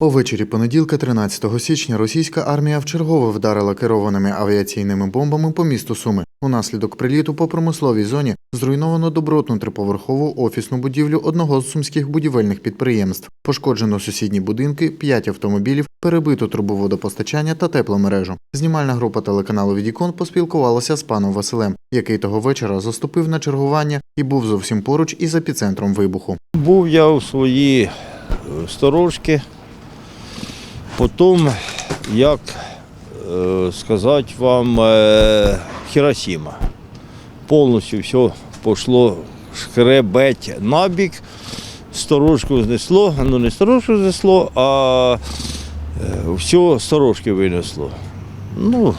Увечері понеділка, 13 січня, російська армія вчергове вдарила керованими авіаційними бомбами по місту Суми. Унаслідок приліту по промисловій зоні зруйновано добротну триповерхову офісну будівлю одного з сумських будівельних підприємств. Пошкоджено сусідні будинки, п'ять автомобілів, перебито трубу водопостачання та тепломережу. Знімальна група телеканалу Відікон поспілкувалася з паном Василем, який того вечора заступив на чергування і був зовсім поруч із епіцентром вибуху. Був я у своїй сторожці. Потім, як е, сказати вам, е, Хіросіма. Повністю все пішло шкребеть набік, сторожку знесло, ну не сторожку знесло, а е, все сторожки винесло. Ну,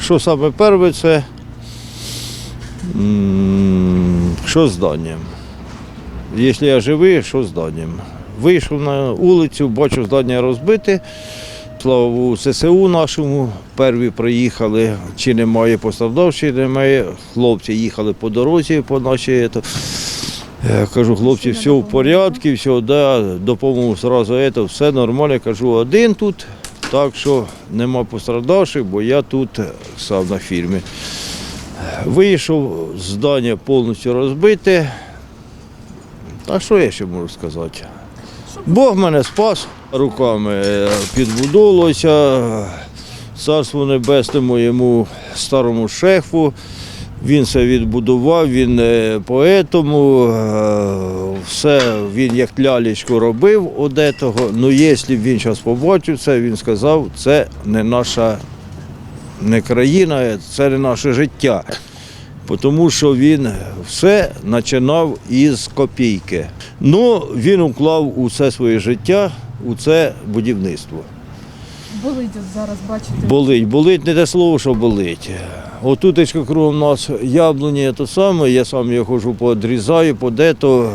що саме перше, це що з зданням. Якщо я живий, що з зданням? Вийшов на вулицю, бачу здання розбите. Слава Богу, ССУ нашому. Перві приїхали, чи немає постраждавших, немає. Хлопці їхали по дорозі по нашій. Я кажу, хлопці, все в порядку, все, да, допомогу одразу, это, все нормально. Я кажу, один тут, так що нема постраждавших, бо я тут е, сам на фірмі. Вийшов, здання повністю розбите. А що я ще можу сказати? Бог мене спас, руками е, підбудовувалося. Царство небесне моєму старому шефу. Він все відбудував, він е, поетому, е, все він як лялечку робив одетого. Ну, якщо б він зараз побачив це, він сказав, це не наша не країна, це не наше життя. Тому що він все починав із копійки. Ну, він уклав усе своє життя у це будівництво. Болить от зараз, бачите. Болить, болить не те слово, що болить. Отутечка кругом нас яблуні, то саме, я сам його ходжу подрізаю, подето,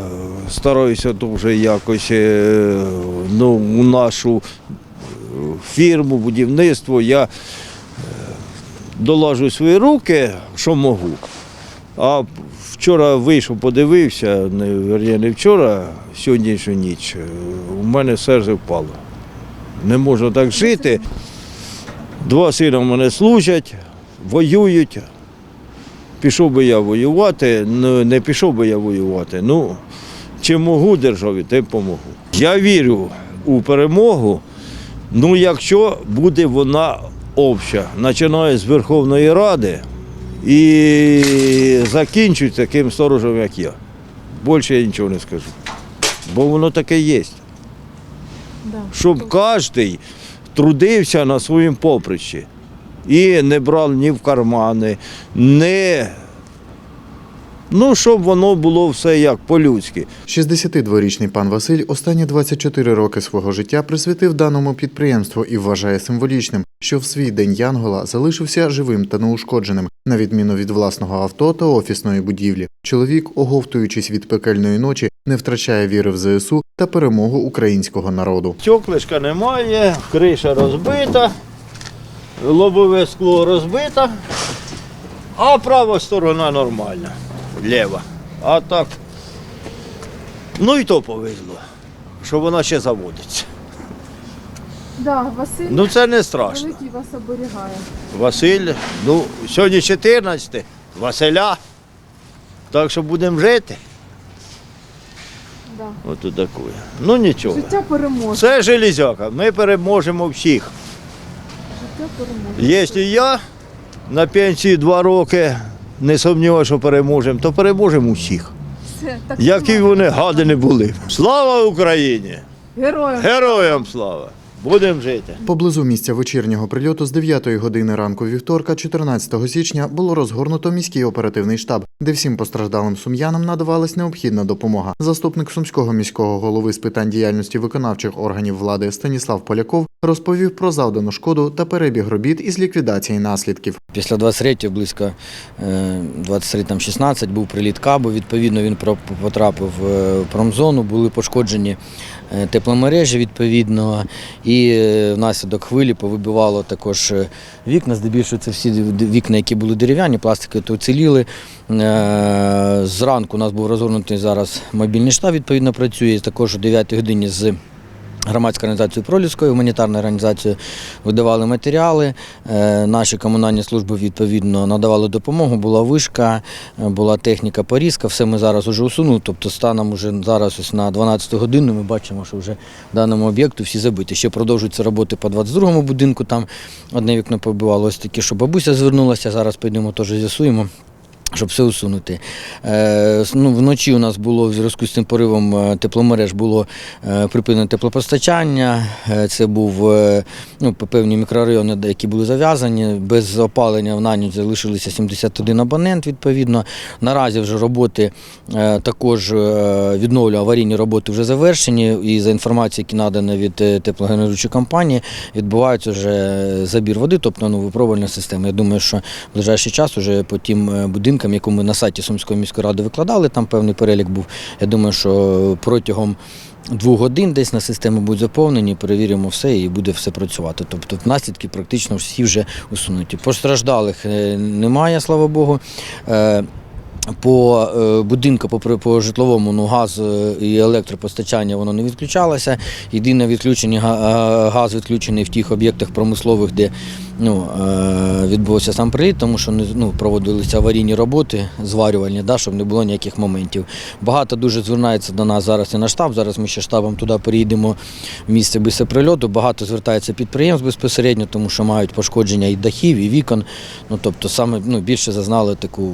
стараюся то вже якось е, ну, у нашу е, фірму, будівництво. Я е, долажу свої руки, що можу. А вчора вийшов, подивився, не, верні, не вчора, сьогоднішню ніч, у мене серце впало. Не можна так жити. Два сина в мене служать, воюють. Пішов би я воювати, ну, не пішов би я воювати. Ну, чим можу державі, тим помогу. Я вірю у перемогу, ну якщо буде вона обща, починає з Верховної Ради і закінчують таким сторожем, як я. Більше я нічого не скажу. Бо воно таке є щоб кожен трудився на своєму поприщі і не брав ні в кармани, не. Ну, щоб воно було все як по-людськи. 62-річний пан Василь останні 24 роки свого життя присвятив даному підприємству і вважає символічним, що в свій день Янгола залишився живим та неушкодженим, на відміну від власного авто та офісної будівлі. Чоловік, оговтуючись від пекельної ночі, не втрачає віри в ЗСУ та перемогу українського народу. Стеклишка немає, криша розбита, лобове скло розбите, а права сторона нормальна, ліва. А так. Ну і то повезло, що вона ще заводиться. Да, Василь Ну це не страшно. великий вас оберігає. Василь, ну, сьогодні 14, Василя. Так що будемо жити. Да. Ото таке. Ну нічого. Життя переможе. Це железяка. Ми переможемо всіх. Життя переможе. Якщо я на пенсії два роки не сумніваюся, що переможемо, то переможемо. Все, Які вони гади не були. Слава Україні! Героям. Героям слава! Будемо жити! Поблизу місця вечірнього прильоту з 9 години ранку вівторка, 14 січня, було розгорнуто міський оперативний штаб, де всім постраждалим сум'янам надавалась необхідна допомога. Заступник сумського міського голови з питань діяльності виконавчих органів влади Станіслав Поляков розповів про завдану шкоду та перебіг робіт із ліквідації наслідків. Після 23 близько е, 23.16 був приліт кабу. Відповідно, він потрапив е, в промзону, були пошкоджені е, тепломережі відповідно, і е, внаслідок хвилі повибивало також е, вікна. Здебільшого це всі вікна, які були дерев'яні, пластики то уціліли. Е, Зранку у нас був розгорнутий зараз мобільний штаб, відповідно працює. Також о 9 годині з громадською організацією проліскою, гуманітарною організацією видавали матеріали. Е, Наші комунальні служби відповідно надавали допомогу. Була вишка, е, була техніка порізка. Все ми зараз вже усунули. Тобто станом уже зараз ось на 12 годину ми бачимо, що вже даному об'єкту всі забиті. Ще продовжуються роботи по 22-му будинку. Там одне вікно побивало. Ось таке, що бабуся звернулася. Зараз підемо теж з'ясуємо. Щоб все усунути. Е, ну, вночі у нас було в зв'язку з цим поривом е, тепломереж було е, припинено теплопостачання. Це був ну, певні мікрорайони, які були зав'язані. Без опалення в ніч залишилися 71 абонент. Відповідно, наразі вже роботи також відновлю аварійні роботи вже завершені. І за інформацією, які надані від теплогенеруючої компанії, відбувається вже забір води, тобто ну, випробувальна система. Я думаю, що в ближайший час вже по тим е, будинкам, яку ми на сайті Сумської міської ради викладали, там певний перелік був. Я думаю, що протягом двох годин десь на системи будуть заповнені, перевіримо все і буде все працювати. Тобто наслідки практично всі вже усунуті. Постраждалих е, немає, слава Богу. Е, по е, будинку, по, по житловому ну, газ і електропостачання воно не відключалося. Єдине відключення газ відключений в тих об'єктах промислових, де ну, е, відбувався сам приліт, тому що ну, проводилися аварійні роботи, зварювальні, да, щоб не було ніяких моментів. Багато дуже звертається до нас зараз і на штаб. Зараз ми ще штабом туди переїдемо в місце після прильоту. Багато звертається підприємств безпосередньо, тому що мають пошкодження і дахів, і вікон. Ну, тобто саме ну, більше зазнали таку,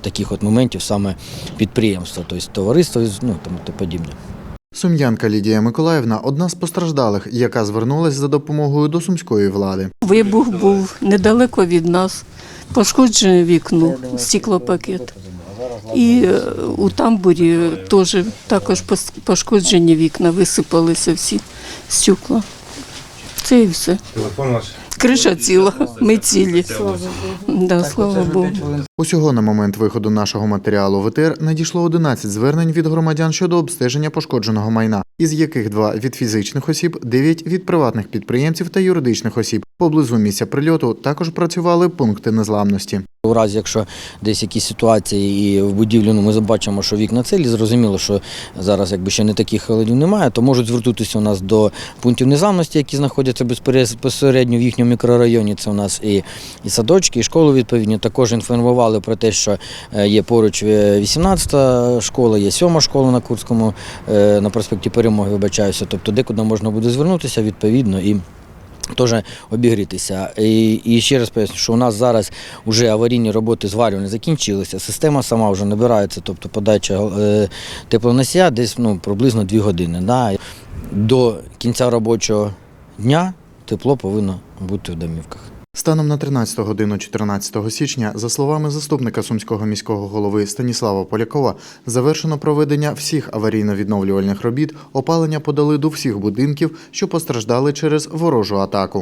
таких от моментів саме підприємства, тобто товариство ну, тому подібне. Сум'янка Лідія Миколаївна одна з постраждалих, яка звернулася за допомогою до сумської влади. Вибух був недалеко від нас, пошкоджене вікно, стеклопакет. І е, у тамбурі теж також пошкоджені вікна, висипалися всі стекла. Це і все. Телефон ваш. Криша ціла, ми цілі. Да, слава Богу. Усього на момент виходу нашого матеріалу в ЕТР надійшло 11 звернень від громадян щодо обстеження пошкодженого майна, із яких два від фізичних осіб, 9 від приватних підприємців та юридичних осіб. Поблизу місця прильоту також працювали пункти незламності. У разі, якщо десь якісь ситуації і в будівлі ну, ми побачимо, що вікна цілі, зрозуміло, що зараз якби ще не таких холодів немає, то можуть звернутися у нас до пунктів незламності, які знаходяться безпосередньо в їхньому мікрорайоні. Це у нас і, і садочки, і школи відповідні. Також інформували про те, що е, є поруч е, 18-та школа, є 7 школа на Курському, е, на проспекті Перемоги, вибачаюся. Тобто, декуди можна буде звернутися відповідно і. Теж обігрітися. І, і ще раз поясню, що у нас зараз вже аварійні роботи зварювання закінчилися. Система сама вже набирається, тобто подача е, теплоносія десь ну, приблизно 2 години. Да. До кінця робочого дня тепло повинно бути в домівках. Станом на 13 годину 14 січня, за словами заступника сумського міського голови Станіслава Полякова, завершено проведення всіх аварійно-відновлювальних робіт, опалення подали до всіх будинків, що постраждали через ворожу атаку.